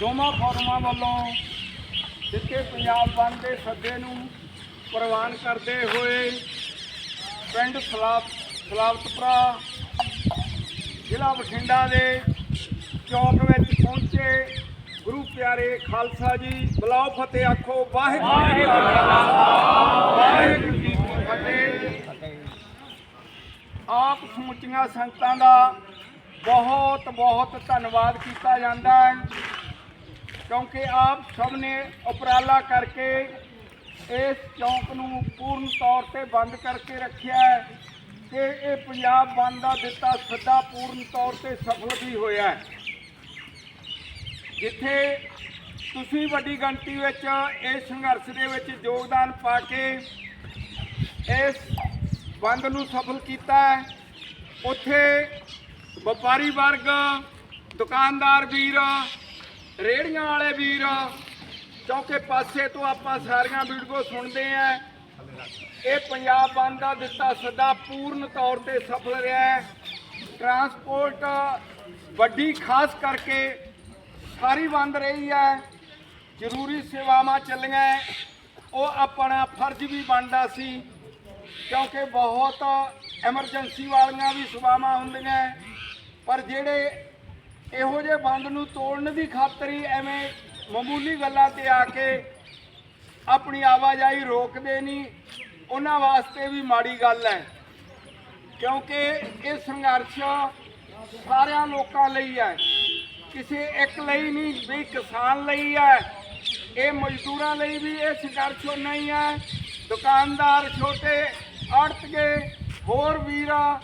ਦੋਵਾਂ ਫੋਰਮਾਂ ਵੱਲੋਂ ਦਿੱਤੇ ਪੰਜਾਬ ਬੰਦ ਦੇ ਸੱਦੇ ਨੂੰ ਪ੍ਰਵਾਨ ਕਰਦੇ ਹੋਏ ਪਿੰਡ ਸਲਾਬ, ਸਲਾਬਤਪੁਰਾ ਜ਼ਿਲ੍ਹਾ ਬਠਿੰਡਾ ਦੇ ਚੌਕ ਵਿੱਚ ਪਹੁੰਚੇ ਗੁਰੂ ਪਿਆਰੇ ਖਾਲਸਾ ਜੀ ਬਲਾਓ ਫਤਿਹ ਆਖੋ, ਵਾਹਿਗੁਰੂ ਜੀ ਵਾਹਿਗੁਰੂ ਜੀ ਕੀ ਫਤਿਹ। ਆਪ ਸਮੁੱਚੀਆਂ ਸੰਗਤਾਂ ਦਾ ਬਹੁਤ ਬਹੁਤ ਧੰਨਵਾਦ ਕੀਤਾ ਜਾਂਦਾ ਹੈ। ਕਿਉਂਕਿ ਆਪ ਸਭ ਨੇ ਉਪਰਾਲਾ ਕਰਕੇ ਇਸ ਚੌਂਕ ਨੂੰ ਪੂਰਨ ਤੌਰ ਤੇ ਬੰਦ ਕਰਕੇ ਰੱਖਿਆ ਹੈ ਤੇ ਇਹ ਪੰਜਾਬ ਬੰਦ ਦਾ ਦਿੱਤਾ ਸੱਦਾ ਪੂਰਨ ਤੌਰ ਤੇ ਸਫਲ ਵੀ ਹੋਇਆ ਹੈ। ਜਿੱਥੇ ਤੁਸੀਂ ਵੱਡੀ ਗਿਣਤੀ ਵਿੱਚ ਇਸ ਸੰਘਰਸ਼ ਦੇ ਵਿੱਚ ਯੋਗਦਾਨ ਪਾ ਕੇ ਇਸ ਬੰਦ ਨੂੰ ਸਫਲ ਕੀਤਾ ਹੈ, ਉੱਥੇ ਵਪਾਰੀ ਵਰਗ, ਦੁਕਾਨਦਾਰ ਵੀਰ ਰੇੜੀਆਂ ਵਾਲੇ ਵੀਰ, ਚੌਕੇ ਪਾਸੇ ਤੋਂ ਆਪਾਂ ਸਾਰੀਆਂ ਵੀਡੀਓ ਸੁਣਦੇ ਆ। ਇਹ ਪੰਜਾਬ ਬੰਦ ਦਾ ਦਿੱਤਾ ਸੱਦਾ ਪੂਰਨ ਤੌਰ ਤੇ ਸਫਲ ਰਿਹਾ ਹੈ। ਟਰਾਂਸਪੋਰਟ ਵੱਡੀ ਖਾਸ ਕਰਕੇ ਸਾਰੀ ਬੰਦ ਰਹੀ ਹੈ। ਜ਼ਰੂਰੀ ਸੇਵਾਵਾਂ ਚੱਲੀਆਂ ਉਹ ਆਪਣਾ ਫਰਜ਼ ਵੀ ਬਣਦਾ ਸੀ, ਕਿਉਂਕਿ ਬਹੁਤ ਐਮਰਜੈਂਸੀ ਵਾਲੀਆਂ ਵੀ ਸੇਵਾਵਾਂ ਹੁੰਦੀਆਂ ਪਰ ਜਿਹੜੇ ਇਹੋ ਜਿਹੇ ਬੰਦ ਨੂੰ ਤੋੜਨ ਦੀ ਖਾਤਰ ਹੀ ਐਵੇਂ ਮਾਮੂਲੀ ਗੱਲਾਂ ਤੇ ਆ ਕੇ ਆਪਣੀ ਆਵਾਜਾਈ ਰੋਕਦੇ ਨਹੀਂ। ਉਹਨਾਂ ਵਾਸਤੇ ਵੀ ਮਾੜੀ ਗੱਲ ਹੈ। ਕਿਉਂਕਿ ਇਹ ਸੰਘਰਸ਼ ਸਾਰਿਆਂ ਲੋਕਾਂ ਲਈ ਹੈ। ਕਿਸੇ ਇੱਕ ਲਈ ਨਹੀਂ ਵੀ ਕਿਸਾਨ ਲਈ ਹੈ। ਇਹ ਮਜ਼ਦੂਰਾਂ ਲਈ ਵੀ ਇਹ ਸੰਘਰਸ਼ ਨਹੀਂ ਹੈ। ਦੁਕਾਨਦਾਰ ਛੋਟੇ ਆੜਤਗੇ, ਹੋਰ ਵੀਰਾ,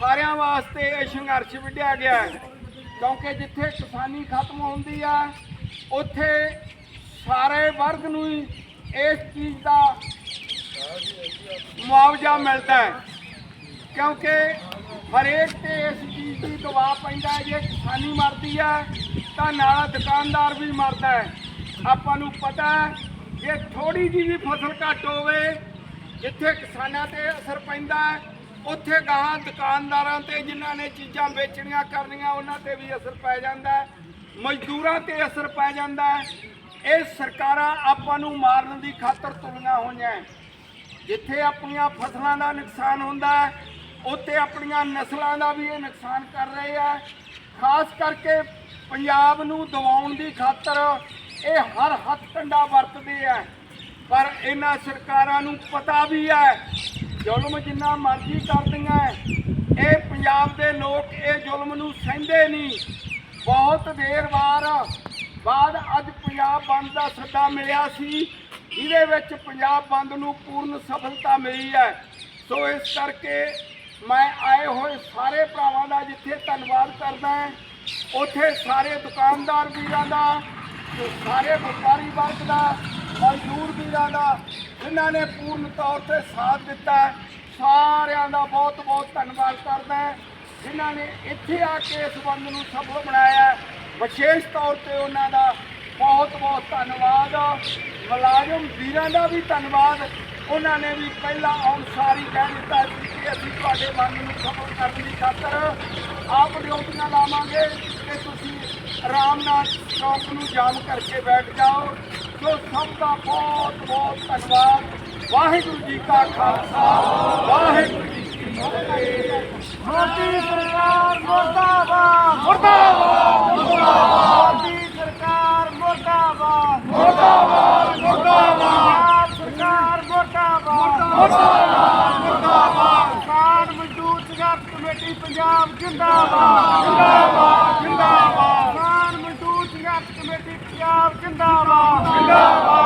ਸਾਰਿਆਂ ਵਾਸਤੇ ਇਹ ਸੰਘਰਸ਼ ਵਿੱਢਿਆ ਗਿਆ ਹੈ। ਕਿਉਂਕਿ ਜਿੱਥੇ ਕਿਸਾਨੀ ਖਤਮ ਹੁੰਦੀ ਹੈ ਉੱਥੇ ਸਾਰੇ ਵਰਗ ਨੂੰ ਹੀ ਇਸ ਚੀਜ਼ ਦਾ ਮੁਆਵਜ਼ਾ ਮਿਲਦਾ ਹੈ। ਕਿਉਂਕਿ ਹਰੇਕ ਤੇ ਇਸ ਚੀਜ਼ ਦੀ ਦਬਾਅ ਪੈਂਦਾ ਹੈ, ਜੇ ਕਿਸਾਨੀ ਮਰਦੀ ਹੈ ਤਾਂ ਨਾਲ ਦੁਕਾਨਦਾਰ ਵੀ ਮਰਦਾ ਹੈ। ਆਪਾਂ ਨੂੰ ਪਤਾ ਹੈ, ਜੇ ਥੋੜੀ ਜਿਹੀ ਵੀ ਫਸਲ ਘੱਟ ਹੋਵੇ, ਜਿੱਥੇ ਕਿਸਾਨਾਂ ਤੇ ਅਸਰ ਪੈਂਦਾ ਹੈ ਉੱਥੇ ਗਾਹਾਂ ਦੁਕਾਨਦਾਰਾਂ ਤੇ ਜਿਨ੍ਹਾਂ ਨੇ ਚੀਜ਼ਾਂ ਵੇਚਣੀਆਂ ਕਰਨੀਆਂ, ਉਹਨਾਂ ਤੇ ਵੀ ਅਸਰ ਪੈ ਜਾਂਦਾ ਹੈ। ਮਜ਼ਦੂਰਾਂ ਤੇ ਅਸਰ ਪੈ ਜਾਂਦਾ ਹੈ। ਇਹ ਸਰਕਾਰਾਂ ਆਪਾਂ ਨੂੰ ਮਾਰਨ ਦੀ ਖਾਤਰ ਤੁਲੀਆਂ ਹੋਈਆਂ ਜਿੱਥੇ ਆਪਣੀਆਂ ਫਸਲਾਂ ਦਾ ਨੁਕਸਾਨ ਹੁੰਦਾ ਹੈ, ਉੱਥੇ ਆਪਣੀਆਂ ਨਸਲਾਂ ਦਾ ਵੀ ਇਹ ਨੁਕਸਾਨ ਕਰ ਰਹੇ ਆ। ਖਾਸ ਕਰਕੇ ਪੰਜਾਬ ਨੂੰ ਦਵਾਉਣ ਦੀ ਖਾਤਰ ਇਹ ਹਰ ਹੱਥ ਕੰਡਾ ਵਰਤਦੇ ਆ। ਪਰ ਇਹਨਾਂ ਸਰਕਾਰਾਂ ਨੂੰ ਪਤਾ ਵੀ ਹੈ ਜ਼ੁਲਮ ਜਿੰਨਾ ਮਰਜ਼ੀ ਕਰਦੀਆਂ ਇਹ ਪੰਜਾਬ ਦੇ ਲੋਕ ਇਹ ਜ਼ੁਲਮ ਨੂੰ ਸਹਿੰਦੇ ਨਹੀਂ। ਬਹੁਤ ਦੇਰ ਵਾਰ ਬਾਅਦ ਅੱਜ ਪੰਜਾਬ ਬੰਦ ਦਾ ਸੱਦਾ ਮਿਲਿਆ ਸੀ। ਇਹਦੇ ਵਿੱਚ ਪੰਜਾਬ ਬੰਦ ਨੂੰ ਪੂਰਨ ਸਫਲਤਾ ਮਿਲੀ ਹੈ ਸੋ ਇਸ ਕਰਕੇ ਮੈਂ ਆਏ ਹੋਏ ਸਾਰੇ ਭਰਾਵਾਂ ਦਾ ਜਿੱਥੇ ਧੰਨਵਾਦ ਕਰਦਾ ਉੱਥੇ ਸਾਰੇ ਦੁਕਾਨਦਾਰ ਵੀਰਾਂ ਦਾ ਸਾਰੇ ਵਪਾਰੀ ਵਰਗ ਦਾ ਮਜ਼ਦੂਰ ਵੀਰਾਂ ਦਾ, ਜਿਨ੍ਹਾਂ ਨੇ ਪੂਰਨ ਤੌਰ ਤੇ ਸਾਥ ਦਿੱਤਾ ਸਾਰਿਆਂ ਦਾ ਬਹੁਤ ਬਹੁਤ ਧੰਨਵਾਦ ਕਰਦਾ ਹਾਂ। ਜਿਨ੍ਹਾਂ ਨੇ ਇੱਥੇ ਆ ਕੇ ਇਸ ਬੰਦ ਨੂੰ ਸਫਲ ਬਣਾਇਆ ਵਿਸ਼ੇਸ਼ ਤੌਰ ਤੇ ਉਹਨਾਂ ਦਾ ਬਹੁਤ ਬਹੁਤ ਧੰਨਵਾਦ। ਮੁਲਾਜ਼ਮ ਵੀਰਾਂ ਦਾ ਵੀ ਧੰਨਵਾਦ। ਉਹਨਾਂ ਨੇ ਵੀ ਪਹਿਲਾਂ ਆਉਣ ਸਾਰੀ ਕਹਿ ਦਿੱਤਾ ਸੀ ਕਿ ਅਸੀਂ ਤੁਹਾਡੇ ਬੰਦ ਨੂੰ ਸਫਲ ਕਰਨ ਦੀ ਖਾਤਰ ਆਪ ਡਿਊਟੀਆਂ ਲਾਵਾਂਗੇ ਤੇ ਤੁਸੀਂ ਆਰਾਮ ਨਾਲ ਚੌਕ ਨੂੰ ਜਾਮ ਕਰਕੇ ਬੈਠ ਜਾਓ। ਜੋ ਸਭ ਦਾ ਬਹੁਤ ਬਹੁਤ ਧੰਨਵਾਦ। ਵਾਹਿਗੁਰੂ ਜੀ ਕਾ ਖਾਲਸਾ, ਵਾਹਿਗੁਰੂ ਜੀ ਕੀ ਫਤਿਹ। ਮੋਦੀ ਸਰਕਾਰ ਮੁਰਦਾਬਾਦ। ਮੁਰਦਾਬਾਦ ਮੁਰਦਾਬਾਦ। ਮੋਦੀ ਸਰਕਾਰ ਮੁਰਦਾਬਾਦ। ਮੁਰਦਾਬਾਦ ਮੁਰਦਾਬਾਦ। ਪੰਜਾਬ ਸਰਕਾਰ ਮੁਰਦਾਬਾਦ। ਮੁਰਦਾਬਾਦ ਮੁਰਦਾਬਾਦ। ਕਿਸਾਨ ਮਜ਼ਦੂਰ ਸੰਘਰਸ਼ ਕਮੇਟੀ ਪੰਜਾਬ ਜਿੰਦਾਬਾਦ ਜਿੰਦਾਬਾਦ। ਜਿੰਦਾਬਾਦ ਕਿਸਾਨ ਮਜ਼ਦੂਰ ਸੰਘਰਸ਼ ਕਮੇਟੀ ਪੰਜਾਬ ਜਿੰਦਾਬਾਦ ਜਿੰਦਾਬਾਦ